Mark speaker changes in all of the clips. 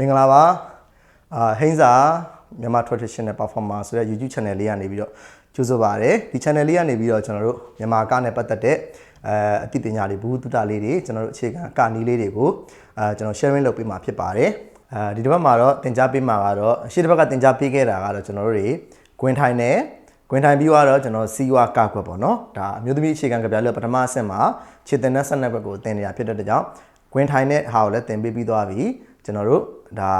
Speaker 1: မင်္ဂလာပါအာဟိန်းစာမြန်မာ traditional performer ဆိုတဲ့ YouTube channel လေးကနေပြီးတော့ကြိုးစားပါရစေဒီ channel လေးကနေပြီးတော့ကျွန်တော်တို့မြန်မာကနဲ့ပတ်သက်တဲ့အဲအသိပညာတွေဘူးတုတလေးတွေကျွန်တော်တို့အခြေခံကနီးလေးတွေကိုအဲကျွန်တော် sharing လုပ်ပေးမှာဖြစ်ပါတယ်အဲဒီတစ်ပတ်မှာတော့သင်ကြားပေးမှာကတော့ရှေ့တစ်ပတ်ကသင်ကြားပေးခဲ့တာကတော့ကျွန်တော်တို့တွေဂွင်ထိုင်နဲ့ဂွင်ထိုင်ပြီးတော့ကျွန်တော်စီဝါကကွက်ပေါ့နော်ဒါအမျိုးသမီးအခြေခံကပြလို့ပထမအဆင့်မှာခြေတင်တဲ့ဆက်နက်ဘက်ကိုသင်နေတာဖြစ်တဲ့အတွက်ကြောင့်ဂွင်ထိုင်တဲ့ဟာကိုလည်းသင်ပေးပြီးသွားပြီ ကျွန်တော်တို့ဒါ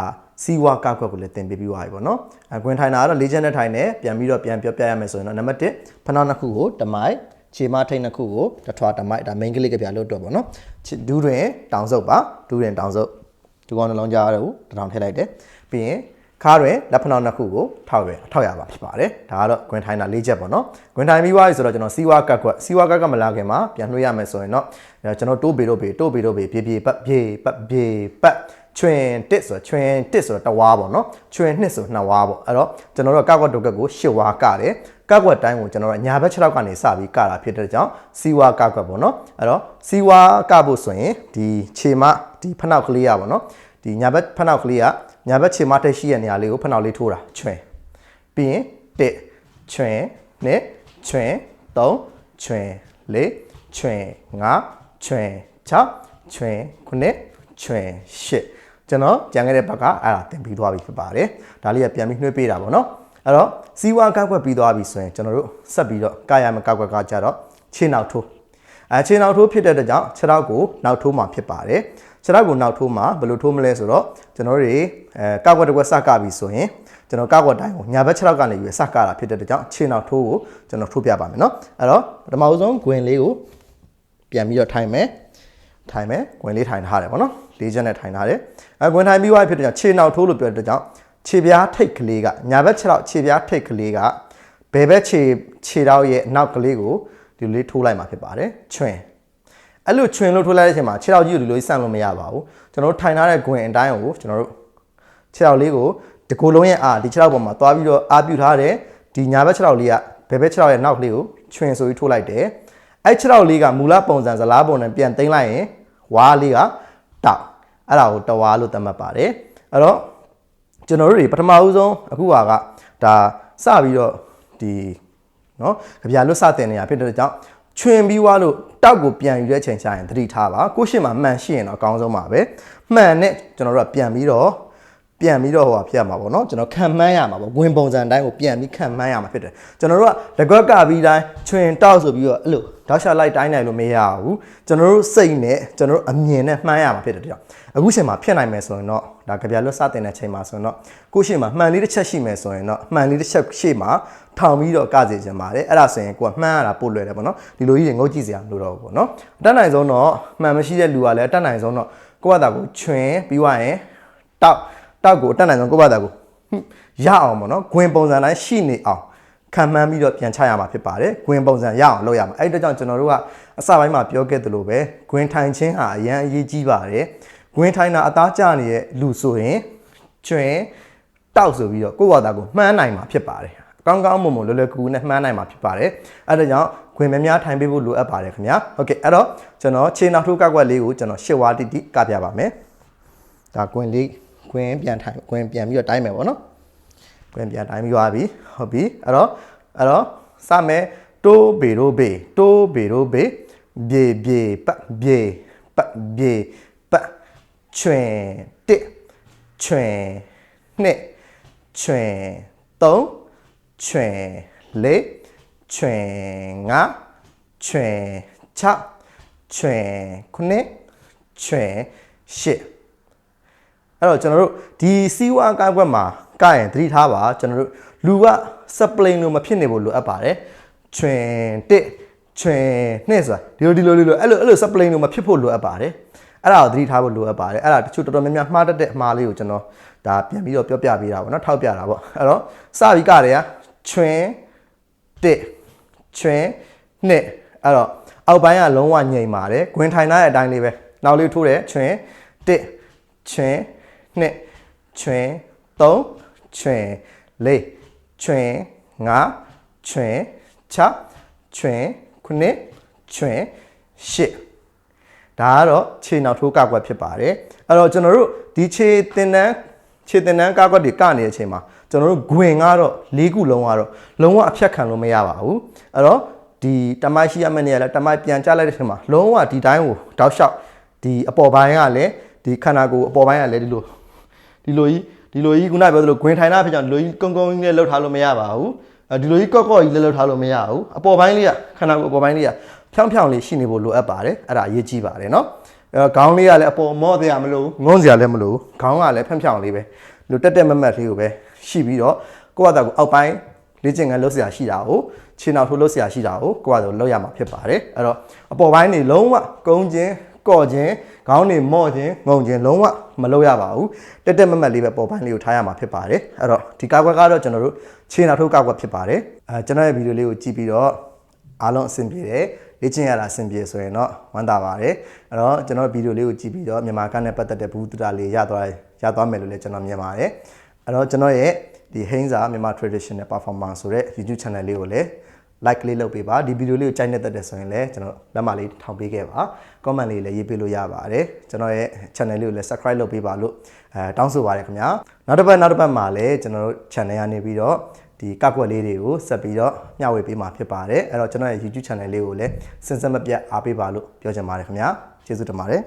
Speaker 1: စီဝါကကွက်ကိုလည်းသင်ပေးပြီးသွားပြီပေါ့နော်အဂွင်ထိုင်တာကတော့လေးချက်နဲ့ထိုင်တယ်ပြန်ပြီးတော့ပြန်ပြောပြရမယ်ဆိုရင်တော့နံပါတ်1ဖနှောင်းနှစ်ခုကိုတမိုက်ခြေမထိတ်နှစ်ခုကိုတထွားတမိုက်ဒါ main ကလေးကပြလို့တော့ပေါ့နော်ဒူးတွင်တောင်စုပ်ပါဒူးတွင်တောင်စုပ်ဒီကောင်နှလုံးကြားရတော့တထောင်ထည့်လိုက်တယ်ပြီးရင်ခါတွင်လက်ဖနှောင်းနှစ်ခုကိုထောက်ရထောက်ရပါဖြစ်ပါတယ်ဒါကတော့ဂွင်ထိုင်တာ၄ချက်ပေါ့နော်ဂွင်ထိုင်ပြီးသွားပြီဆိုတော့ကျွန်တော်စီဝါကတ်ကွက်စီဝါကတ်ကမလာခင်မှာပြန်နှွှေးရမယ်ဆိုရင်တော့ကျွန်တော်တိုးပေတို့ပေတိုးပေတို့ပေပြေပြေပတ်ပြေပတ်ပြေပတ် ချွင်တစ်ဆိုချွင်တစ်ဆိုတော့တဝါပေါ့နော်ချွင်နှစ်ဆိုနှစ်ဝါပေါ့အဲ့တော့ကျွန်တော်တို့ကောက်ကွက်တုတ်ကက်ကိုရှစ်ဝါကတယ်ကောက်ကွက်တိုင်းကိုကျွန်တော်တို့ညာဘက်6လောက်ကနေစပြီးကတာဖြစ်တဲ့ကြောင့်စီဝါကောက်ကွက်ပေါ့နော်အဲ့တော့စီဝါကဖို့ဆိုရင်ဒီခြေမဒီဖနှောက်ကလေးရပေါ့နော်ဒီညာဘက်ဖနှောက်ကလေးကညာဘက်ခြေမထိတ်ရှိတဲ့နေရာလေးကိုဖနှောက်လေးထိုးတာချွင်ပြီးရင်တစ်ချွင်နှစ်ချွင်သုံးချွင်လေးချွင်ငါးချွင်6ချွင်ခုနှစ်ချွင်ရှစ် ကျွန်တော်ကြံခဲ့တဲ့ဘက်ကအဲ့ဒါတင်ပြီးသွားပြီဖြစ်ပါတယ်ဒါလေးကပြန်ပြီးနှွှေးပေးတာပေါ့နော်အဲ့တော့စီဝါကောက်ွက်ပြီးသွားပြီဆိုရင်ကျွန်တော်တို့ဆက်ပြီးတော့ကာယမကောက်ွက်ကကြတော့ခြေနောက်ထိုးအဲခြေနောက်ထိုးဖြစ်တဲ့အတွက်ကြောင့်ခြေထောက်ကိုနောက်ထိုးမှာဖြစ်ပါတယ်ခြေထောက်ကိုနောက်ထိုးမှာဘယ်လိုထိုးမလဲဆိုတော့ကျွန်တော်တို့အဲကောက်ွက်တစ်ကွက်စကပြီဆိုရင်ကျွန်တော်ကောက်ွက်တိုင်းကိုညာဘက်ခြေထောက်ကနေပြီးစကတာဖြစ်တဲ့အတွက်ကြောင့်ခြေနောက်ထိုးကိုကျွန်တော်ထိုးပြပါမယ်เนาะအဲ့တော့ပထမဆုံးဂွင်လေးကိုပြန်ပြီးတော့ထိုင်မယ် ထိုင်မယ်ဂွင်လေးထိုင်ထားတယ်ပေါ့နော်လေးချက်နဲ့ထိုင်ထားတယ်အဲဂွင်ထိုင်ပြီးသွားဖြစ်တဲ့ကြောင့်ခြေနောက်ထိုးလို့ပြောတဲ့ကြောင့်ခြေပြားထိတ်ကလေးကညာဘက်ခြေထောက်ခြေပြားထိတ်ကလေးကဘယ်ဘက်ခြေခြေထောက်ရဲ့နောက်ကလေးကိုဒီလိုလေးထိုးလိုက်မှာဖြစ်ပါတယ်ချွင်အဲ့လိုချွင်လို့ထိုးလိုက်တဲ့အချိန်မှာခြေထောက်ကြီးကိုဒီလိုဆန့်လို့မရပါဘူးကျွန်တော်တို့ထိုင်ထားတဲ့ဂွင်အတိုင်းကိုကျွန်တော်တို့ခြေထောက်လေးကိုဒီကိုယ်လုံးရဲ့အာဒီခြေထောက်ပေါ်မှာသွားပြီးတော့အာပြုထားတဲ့ဒီညာဘက်ခြေထောက်လေးကဘယ်ဘက်ခြေထောက်ရဲ့နောက်ကလေးကိုချွင်ဆိုပြီးထိုးလိုက်တယ်အဲ့ခြေထောက်လေးကမူလပုံစံဇလားပုံနဲ့ပြန်သိမ်းလိုက်ရင် ဝါးလေးကတောက်အဲ့ဒါကိုတဝါလို့သတ်မှတ်ပါတယ်အဲ့တော့ကျွန်တော်တို့တွေပထမဦးဆုံးအခုဟာကဒါစပြီးတော့ဒီเนาะကြပြလွတ်စတင်နေတာဖြစ်တဲ့ကြောင့်ချွင်ပြီးွားလို့တောက်ကိုပြန်ယူတဲ့အချိန်ကျရင်သတိထားပါကိုရှိမှမှန်ရှိရင်တော့အကောင်းဆုံးပါပဲမှန်နဲ့ကျွန်တော်တို့ကပြန်ပြီးတော့ ပြန်ပြီးတော့ဟိုဖြစ်ရမှာပေါ့နော်ကျွန်တော်ခံမှန်းရမှာပေါ့ဝင်ပုံစံတိုင်းကိုပြန်ပြီးခံမှန်းရမှာဖြစ်တယ်ကျွန်တော်တို့ကလက်ကွက်ကပြီးတိုင်းချွင်တောက်ဆိုပြီးတော့အဲ့လိုဓာတ်ရှာလိုက်တိုင်းနိုင်လို့မရဘူးကျွန်တော်တို့စိတ်နဲ့ကျွန်တော်တို့အမြင်နဲ့မှန်းရမှာဖြစ်တယ်တရားအခုချိန်မှာဖြစ်နိုင်မယ်ဆိုရင်တော့ဒါကြပြလွတ်စတင်တဲ့ချိန်မှာဆိုရင်တော့ကိုရှိမှာမှန်လေးတစ်ချက်ရှိမယ်ဆိုရင်တော့မှန်လေးတစ်ချက်ရှိမှာထောင်ပြီးတော့ကစေချင်ပါတယ်အဲ့ဒါဆိုရင်ကိုကမှန်းရတာပို့လွယ်တယ်ပေါ့နော်ဒီလိုကြီးတွေငုတ်ကြည့်စရာမလိုတော့ဘူးပေါ့နော်အတက်နိုင်ဆုံးတော့မှန်မရှိတဲ့လူကလည်းအတက်နိုင်ဆုံးတော့ကိုယ့်ဘာသာကိုချွင်ပြီးွားရင်တောက် တောက်ကိုအတက်နိုင်ဆုံးကိုယ့်ဘာသာကိုရအောင်ပေါ့နော်ဂွင်ပုံစံတိုင်းရှိနေအောင်ခံမှန်းပြီးတော့ပြန်ချရမှာဖြစ်ပါတယ်။ဂွင်ပုံစံရအောင်လုပ်ရမှာ။အဲ့ဒါကြောင့်ကျွန်တော်တို့ကအစပိုင်းမှာပြောခဲ့သလိုပဲဂွင်ထိုင်ခြင်းဟာအရန်အရေးကြီးပါတယ်။ဂွင်ထိုင်တာအသားကျနေတဲ့လူဆိုရင်ကျွင်တောက်ဆိုပြီးတော့ကိုယ့်ဘာသာကိုမှန်းနိုင်မှာဖြစ်ပါတယ်။ကောင်းကောင်းမွန်မွန်လွယ်လွယ်ကူကူနဲ့မှန်းနိုင်မှာဖြစ်ပါတယ်။အဲ့ဒါကြောင့်ဂွင်များများထိုင်ပေးဖို့လိုအပ်ပါတယ်ခင်ဗျာ။ Okay အဲ့တော့ကျွန်တော်ခြေနောက်ထိုးကောက်ကွက်လေးကိုကျွန်တော်ရှစ်ဝါတိတိကပြပါမယ်။ဒါဂွင်လေး ဂွင်ပြန်ထိုင်ဂွင်ပြန်ပြီးတော့တိုင်းမယ်ပေါ့နော်။ကွင်းပြန်တိုင်းပြီးသွားပြီဟုတ်ပြီအဲ့တော့အဲ့တော့စမယ်တိုးဘေရိုဘေတိုးဘေရိုဘေဘေဘေပတ်ဘေပတ်ဘေပတ်ချွင်တစ်ချွင်နှစ်ချွင်သုံးချွင်လေးချွင်ငါးချွင်6ချွင်ခုနှစ်ချွင်ရှစ် အဲ့တော့ကျွန်တော်တို့ဒီစီးဝါးကောက်ွက်မှာကရင်သတိထားပါကျွန်တော်တို့လူကစပလိန်လိုမဖြစ်နေဖို့လိုအပ်ပါတယ်ချွင်တစ်ချွင်နှစ်ဆိုတာဒီလိုဒီလိုဒီလိုအဲ့လိုအဲ့လိုစပလိန်လိုမဖြစ်ဖို့လိုအပ်ပါတယ်အဲ့ဒါကိုသတိထားဖို့လိုအပ်ပါတယ်အဲ့ဒါတချို့တော်တော်များများမှားတတ်တဲ့အမှားလေးကိုကျွန်တော်ဒါပြန်ပြီးတော့ပြောပြပေးတာပေါ့နော်ထောက်ပြတာပေါ့အဲ့တော့စပြီးကတယ်ကချွင်တစ်ချွင်နှစ်အဲ့တော့အောက်ပိုင်းကလုံးဝငြိမ်ပါတယ်ဂွင်ထိုင်ထားတဲ့အတိုင်းလေးပဲနောက်လေးထိုးတယ်ချွင်တစ်ချွင် နှစ်ချွင်သုံးချွင်လေးချွင်ငါးချွင်6ချွင်ခုနှစ်ချွင်8ဒါကတော့ခြေနောက်ထိုးကောက်ွက်ဖြစ်ပါတယ်အဲ့တော့ကျွန်တော်တို့ဒီခြေသင်တန်းခြေတင်တန်းကားကွက်တွေကနေတဲ့အချိန်မှာကျွန်တော်တို့ဂွင်ကတော့၄ခုလုံးကတော့လုံးဝအဖြတ်ခံလို့မရပါဘူးအဲ့တော့ဒီတမိုက်ရှိရမယ့်နေရာလဲတမိုက်ပြန်ချလိုက်တဲ့အချိန်မှာလုံးဝဒီတိုင်းကိုတောက်လျှောက်ဒီအပေါ်ပိုင်းကလည်းဒီခန္ဓာကိုယ်အပေါ်ပိုင်းကလည်းဒီလို ဒီလိုကြီးဒီလိုကြီးခုနပြောသလိုဂွင်ထိုင်တာဖြစ်ကြောင့်ဒီလိုကြီးကုန်းကုန်းကြီးနဲ့လှုပ်ထားလို့မရပါဘူးအဲဒီလိုကြီးကော့ကော့ကြီးလည်းလှုပ်ထားလို့မရဘူးအပေါ်ပိုင်းလေးကခန္ဓာကိုယ်အပေါ်ပိုင်းလေးကဖြောင်းဖြောင်းလေးရှိနေဖို့လိုအပ်ပါတယ်အဲ့ဒါအရေးကြီးပါတယ်နော်အဲခေါင်းလေးကလည်းအပေါ်မော့စရာမလိုဘူးငုံစရာလည်းမလိုဘူးခေါင်းကလည်းဖြန့်ဖြောင်းလေးပဲလူတက်တက်မတ်မတ်လေးကိုပဲရှိပြီးတော့ကိုယ့်ဘာသာကိုအောက်ပိုင်းလေ့ကျင့်ခန်းလုပ်စရာရှိတာကိုခြေနောက်ထိုးလုပ်စရာရှိတာကိုကိုယ့်ဘာသာလုပ်ရမှာဖြစ်ပါတယ်အဲ့တော့အပေါ်ပိုင်းနေလုံးဝကုန်းခြင်း ကော့ခြင်းခေါင်းနေမော့ခြင်းငုံခြင်းလုံးဝမလုပ်ရပါဘူးတက်တက်မတ်မတ်လေးပဲပေါ်ပိုင်းလေးကိုထားရမှာဖြစ်ပါတယ်အဲ့တော့ဒီကာကွက်ကတော့ကျွန်တော်တို့ခြေနောက်ထိုးကာကွက်ဖြစ်ပါတယ်အဲကျွန်တော်ရဲ့ဗီဒီယိုလေးကိုကြည့်ပြီးတော့အားလုံးအဆင်ပြေတယ်လေ့ကျင့်ရတာအဆင်ပြေဆိုရင်တော့ဝမ်းသာပါတယ်အဲ့တော့ကျွန်တော်ဗီဒီယိုလေးကိုကြည့်ပြီးတော့မြန်မာကနဲ့ပတ်သက်တဲ့ဘူးတူတာလေးရသွားရသွားမယ်လို့လည်းကျွန်တော်မြင်ပါတယ်အဲ့တော့ကျွန်တော်ရဲ့ဒီဟိန်းစာမြန်မာ traditional performance ဆိုတဲ့ YouTube channel လေးကိုလည်း like လေးလုပ်ပေးပါဒီဗီဒီယိုလေးကိုကြိုက်နေတဲ့တဲ့ဆိုရင်လည်းကျွန်တော်လက်မလေးထောင်ပေးခဲ့ပါ comment လေးလည်းရေးပေးလို့ရပါတယ်ကျွန်တော်ရဲ့ channel လေးကိုလည်း subscribe လုပ်ပေးပါလို့အဲတောင်းဆိုပါတယ်ခင်ဗျာနောက်တစ်ပတ်နောက်တစ်ပတ်မှာလည်းကျွန်တော်တို့ channel ကနေပြီးတော့ဒီကောက်ွက်လေးတွေကိုဆက်ပြီးတော့မျှဝေပေးမှာဖြစ်ပါတယ်အဲ့တော့ကျွန်တော်ရဲ့ YouTube channel လေးကိုလည်းစင်စက်မပြတ်အားပေးပါလို့ပြောချင်ပါတယ်ခင်ဗျာကျေးဇူးတင်ပါတယ်